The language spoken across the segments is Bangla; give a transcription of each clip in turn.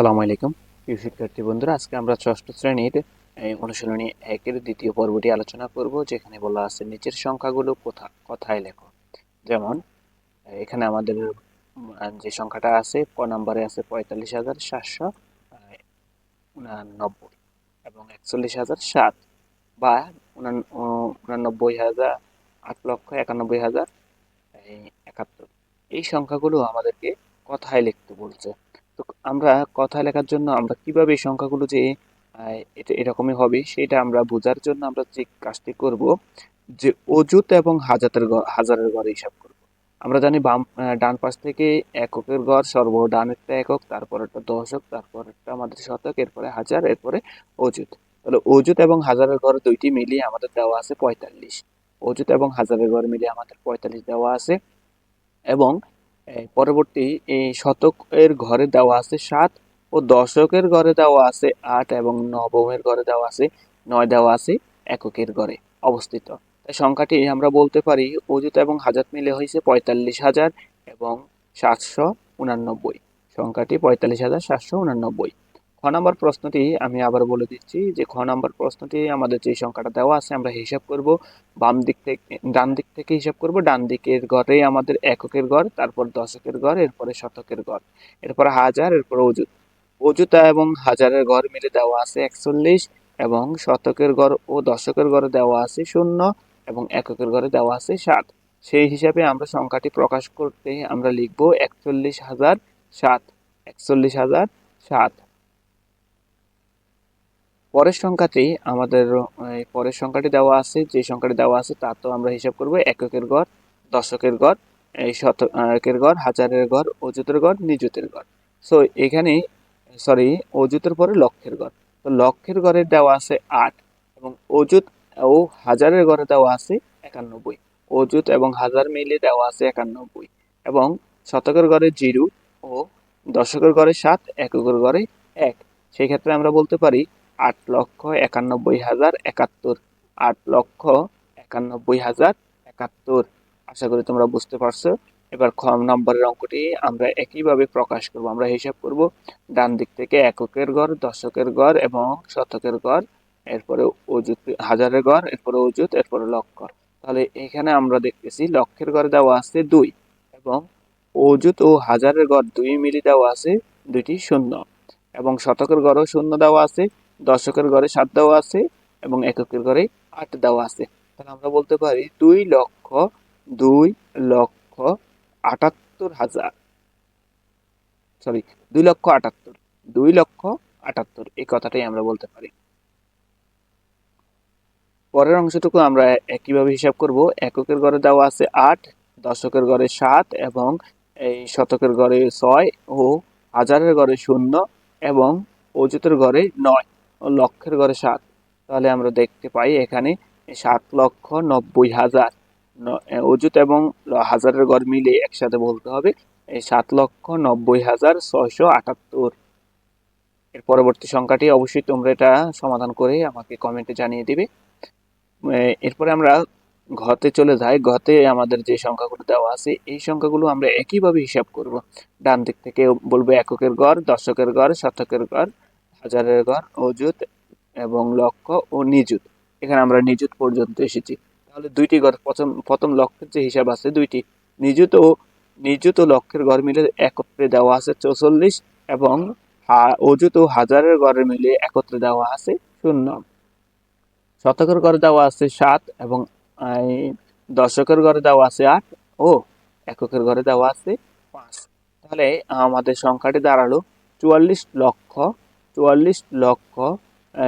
আসসালামু আলাইকুম। প্রিয় শিক্ষার্থী বন্ধুরা, আজকে আমরা ষষ্ঠ শ্রেণির অনুশীলনী একের দ্বিতীয় পর্বটি আলোচনা করব, যেখানে বলা আছে নিচের সংখ্যাগুলো কোথা, কথায় লেখো। যেমন, এখানে আমাদের যে সংখ্যাটা আছে, ক নম্বরে আছে পঁয়তাল্লিশ হাজার সাতশো উনানব্বই এবং একচল্লিশ হাজার সাত বা উনানব্বই হাজার আট লক্ষ একানব্বই হাজার একাত্তর। এই সংখ্যাগুলো আমাদেরকে কথায় লিখতে বলছে? আমরা কথা লেখার জন্য আমরা কীভাবে সংখ্যাগুলো যে এটা, এরকমই হবে সেটা আমরা বোঝার জন্য আমরা যে কাজটি করব যে অযুত এবং হাজারের হাজারের ঘরে হিসাব করব। আমরা জানি বাম ডান পাশ থেকে এককের ঘর সর্ব ডান ডানেরটা একক তারপর একটা দশক তারপর একটা আমাদের শতক, এরপরে হাজার, এরপরে অযুত। তাহলে অযুত এবং হাজারের ঘর দুইটি মিলিয়ে আমাদের দেওয়া আছে পঁয়তাল্লিশ। অযুত এবং হাজারের ঘর মিলিয়ে আমাদের পঁয়তাল্লিশ দেওয়া আছে এবং পরবর্তী শতকের ঘরে দেওয়া আছে সাত ও দশকের ঘরে দেওয়া আছে আট এবং নবমের ঘরে দেওয়া আছে নয়, দেওয়া আছে এককের ঘরে অবস্থিত। তাই সংখ্যাটি আমরা বলতে পারি অযুত এবং হাজার মিলে হয়েছে পঁয়তাল্লিশ হাজার এবং সাতশো উনানব্বই। সংখ্যাটি পঁয়তাল্লিশ হাজার সাতশো উনানব্বই। খ নম্বর প্রশ্নটি আমি আবার বলে দিচ্ছি যে, খ নম্বর প্রশ্নটি আমাদের যে সংখ্যাটা দেওয়া আছে আমরা হিসাব করব। বাম দিক থেকে, ডান দিক থেকে হিসাব করব। ডান দিকের ঘরে আমাদের এককের ঘর তারপর দশকের ঘর এরপরে শতকের ঘর এরপর হাজার, এরপর অযুত অযুত এবং হাজারের ঘর মিলে দেওয়া আছে একচল্লিশ এবং শতকের ঘর ও দশকের ঘরে দেওয়া আছে শূন্য এবং এককের ঘরে দেওয়া আছে সাত। সেই হিসাবে আমরা সংখ্যাটি প্রকাশ করতে আমরা লিখব একচল্লিশ হাজার সাত, একচল্লিশ হাজার সাত। পরের সংখ্যাটি আমাদের পরের সংখ্যাটি দেওয়া আছে, যে সংখ্যাটি দেওয়া আছে তা তো আমরা হিসাব করব এককের ঘর দশকের ঘর এই শতকের ঘর হাজারের ঘর অযুতের ঘর নিযুতের ঘর সো এখানে সরি অযুতের পরে লক্ষের ঘর তো লক্ষের ঘরে দেওয়া আছে আট এবং অযুত ও হাজারের ঘরে দেওয়া আছে একানব্বই। অযুত এবং হাজার মিলে দেওয়া আছে একানব্বই এবং শতকের ঘরে জিরো ও দশকের ঘরে সাত, এককের ঘরে এক। সেই ক্ষেত্রে আমরা বলতে পারি আট লক্ষ একানব্বই হাজার একাত্তর। আট লক্ষ একানব্বই হাজার একাত্তর। আশা করি তোমরা বুঝতে পারছ। এবার খ নম্বরের অঙ্কটি আমরা একইভাবে প্রকাশ করব। আমরা হিসাব করব ডান দিক থেকে এককের গড়, দশকের গড় এবং শতকের গড়, এরপরে অযুত হাজারের গড়, এরপরে অযুত, এরপরে লক্ষ তাহলে এখানে আমরা দেখতেছি লক্ষের গড়ে দেওয়া আছে দুই এবং অযুত ও হাজারের গড় দুই মিলি দেওয়া আছে দুইটি শূন্য এবং শতকের গড়েও শূন্য দেওয়া আছে দশকের ঘরে সাত দেওয়া আছে এবং এককের ঘরে আট দেওয়া আছে। তাহলে আমরা বলতে পারি দুই লক্ষ দুই লক্ষ আটাত্তর হাজার। সরি দুই লক্ষ আটাত্তর, দুই লক্ষ আটাত্তর, এই কথাটাই আমরা বলতে পারি। পরের অংশটুকু আমরা একইভাবে হিসাব করব। এককের ঘরে দেওয়া আছে আট, দশকের ঘরে সাত এবং এই শতকের ঘরে ছয় ও হাজারের ঘরে শূন্য এবং অযুতের ঘরে নয়। লক্ষের ঘরে সাত। তাহলে আমরা দেখতে পাই এখানে সাত লক্ষ নব্বই হাজার। অযুত এবং হাজারের ঘর মিলে একসাথে বলতে হবে সাত লক্ষ নব্বই হাজার ছয়শো আটাত্তর। এর পরবর্তী সংখ্যাটি অবশ্যই তোমরা এটা সমাধান করে আমাকে কমেন্টে জানিয়ে দিবে। এরপরে আমরা ঘতে চলে যাই। ঘতে আমাদের যে সংখ্যাগুলো দেওয়া আছে, এই সংখ্যাগুলো আমরা একইভাবে হিসাব করব। ডান দিক থেকে বলব এককের গড় দশকের গড় শতকের গড় হাজারের ঘর, অযুত এবং লক্ষ ও নিযুত। এখানে আমরা নিযুত পর্যন্ত এসেছি। তাহলে দুইটি ঘর, প্রথম প্রথম লক্ষের যে হিসাব আছে দুইটি। নিযুত ও নিযুত ও লক্ষের ঘর মিলে একত্রে দেওয়া আছে চৌচল্লিশ এবং অযুত ও হাজারের ঘরে মিলে একত্রে দেওয়া আছে শূন্য। শতকের ঘরে দেওয়া আছে সাত এবং দশকের ঘরে দেওয়া আছে আট ও এককের ঘরে দেওয়া আছে পাঁচ। তাহলে আমাদের সংখ্যাটি দাঁড়াল চুয়াল্লিশ লক্ষ চুয়াল্লিশ লক্ষ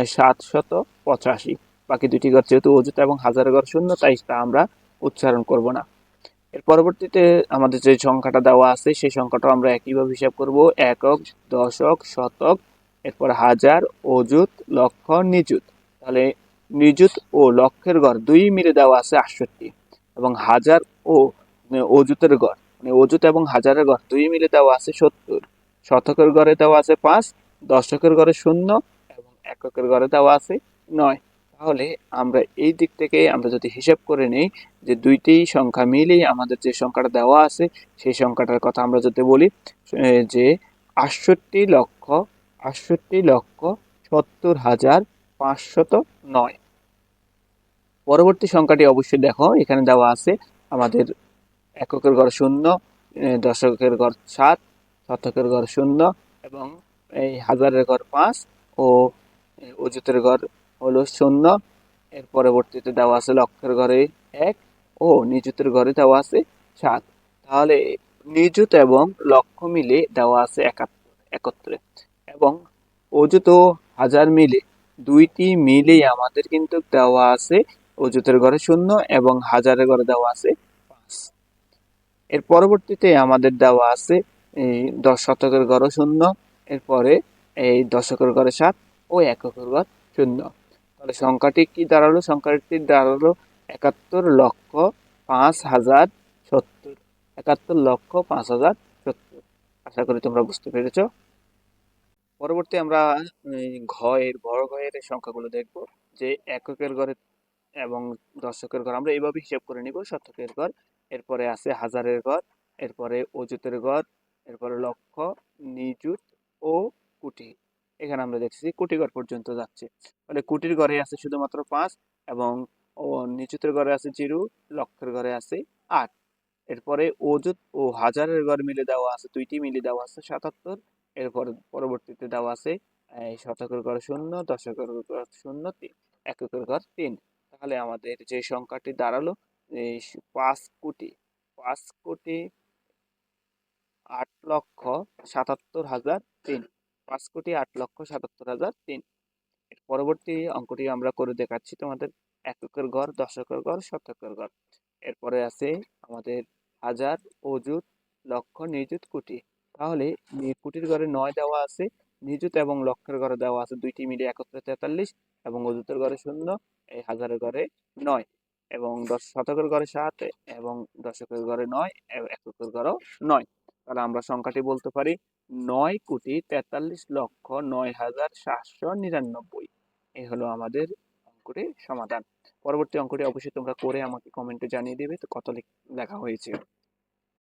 সাতশত পঁচাশি। বাকি দুটি ঘর যেহেতু অযুত এবং হাজার ঘর শূন্য, তাই তা আমরা উচ্চারণ করব না। এর পরবর্তীতে আমাদের যে সংখ্যাটা দেওয়া আছে, সেই সংখ্যাটা আমরা একইভাবে হিসাব করব। একক, দশক, শতক, এরপর হাজার, অযুত, লক্ষ, নিযুত। তাহলে নিযুত ও লক্ষের ঘর দুই মিলে দেওয়া আছে আটষট্টি। এবং হাজার ও মানে অযুতের ঘর মানে অযুত এবং হাজারের ঘর দুই মিলে দেওয়া আছে সত্তর। শতকের ঘরে দেওয়া আছে পাঁচ দশকের ঘরে শূন্য এবং এককের ঘরে দেওয়া আছে নয়। তাহলে আমরা এই দিক থেকে আমরা যদি হিসাব করে নিই যে দুইটি সংখ্যা মিলেই আমাদের যে সংখ্যাটা দেওয়া আছে, সেই সংখ্যাটার কথা আমরা যদি বলি যে আটষট্টি লক্ষ আটষট্টি লক্ষ সত্তর হাজার পাঁচশত নয়। পরবর্তী সংখ্যাটি অবশ্যই দেখো, এখানে দেওয়া আছে আমাদের এককের ঘর শূন্য দশকের ঘর সাত শতকের ঘর শূন্য এবং এই হাজারের ঘর পাঁচ ও এ, অযুতের ঘর হলো শূন্য। এর পরবর্তীতে দেওয়া আছে লক্ষের ঘরে এক ও নিযুতের ঘরে দেওয়া আছে সাত। তাহলে নিযুত এবং লক্ষ মিলে দেওয়া আছে একাত্তর একত্রে। এবং অযুত হাজার মিলে দুইটি মিলে আমাদের কিন্তু দেওয়া আছে অযুতের ঘরে শূন্য এবং হাজারের ঘরে দেওয়া আছে পাঁচ। এর পরবর্তীতে আমাদের দেওয়া আছে দশ শতকের ঘরও শূন্য। এরপরে এই দশকের ঘরে সাত ও এককের ঘর শূন্য। তাহলে সংখ্যাটি কি দাঁড়াল? সংখ্যাটি দাঁড়াল একাত্তর লক্ষ পাঁচ হাজার সত্তর। একাত্তর লক্ষ পাঁচ হাজার সত্তর। আশা করি তোমরা বুঝতে পেরেছ। পরবর্তী আমরা ঘয়ের বড় ঘয়ের সংখ্যাগুলো দেখব যে এককের ঘরে এবং দশকের ঘর আমরা এইভাবে হিসাব করে নিব। শতকের ঘর, এরপরে আছে হাজারের ঘর, এরপরে অযুতের ঘর, এরপরে লক্ষ, নিযুত ও কুটি। এখানে আমরা দেখছি কুটি ঘর পর্যন্ত যাচ্ছে। মানে কুটির ঘরে আছে শুধুমাত্র পাঁচ এবং ও নিযুতের ঘরে আছে জিরো লক্ষের ঘরে আছে আট। এরপরে অযুত ও হাজারের ঘর মিলে দেওয়া আছে, দুইটি মিলে দেওয়া আছে সাতাত্তর। এরপর পরবর্তীতে দেওয়া আছে শতকের ঘর শূন্য, দশকের ঘর শূন্য তিন, এককের ঘর তিন। তাহলে আমাদের যে সংখ্যাটি দাঁড়াল এই পাঁচ কোটি। পাঁচ কোটি আট লক্ষ সাতাত্তর হাজার তিন। পাঁচ কোটি আট লক্ষ সাতাত্তর হাজার তিন। পরবর্তী অঙ্কটি আমরা করে দেখাচ্ছি তোমাদের এককের ঘর দশকের ঘর শতকের ঘর এরপরে আছে আমাদের হাজার অযুত, লক্ষ নিযুত কোটি। তাহলে কোটির ঘরে নয় দেওয়া আছে, নিযুত এবং লক্ষের ঘরে দেওয়া আছে দুইটি মিলে একত্রে তেতাল্লিশ এবং অযুতের ঘরে শূন্য, এই হাজারের ঘরে নয় এবং দশ, শতকের ঘরে সাত এবং দশকের ঘরে নয় এককের ঘরেও নয়। তাহলে আমরা সংখ্যাটি বলতে পারি নয় কোটি তেতাল্লিশ লক্ষ নয় হাজার সাতশো নিরানব্বই। এই হলো আমাদের অঙ্কটির সমাধান। পরবর্তী অঙ্কটি অবশ্যই তোমরা করে আমাকে কমেন্টে জানিয়ে দেবে তো কত লেখ- হয়েছে।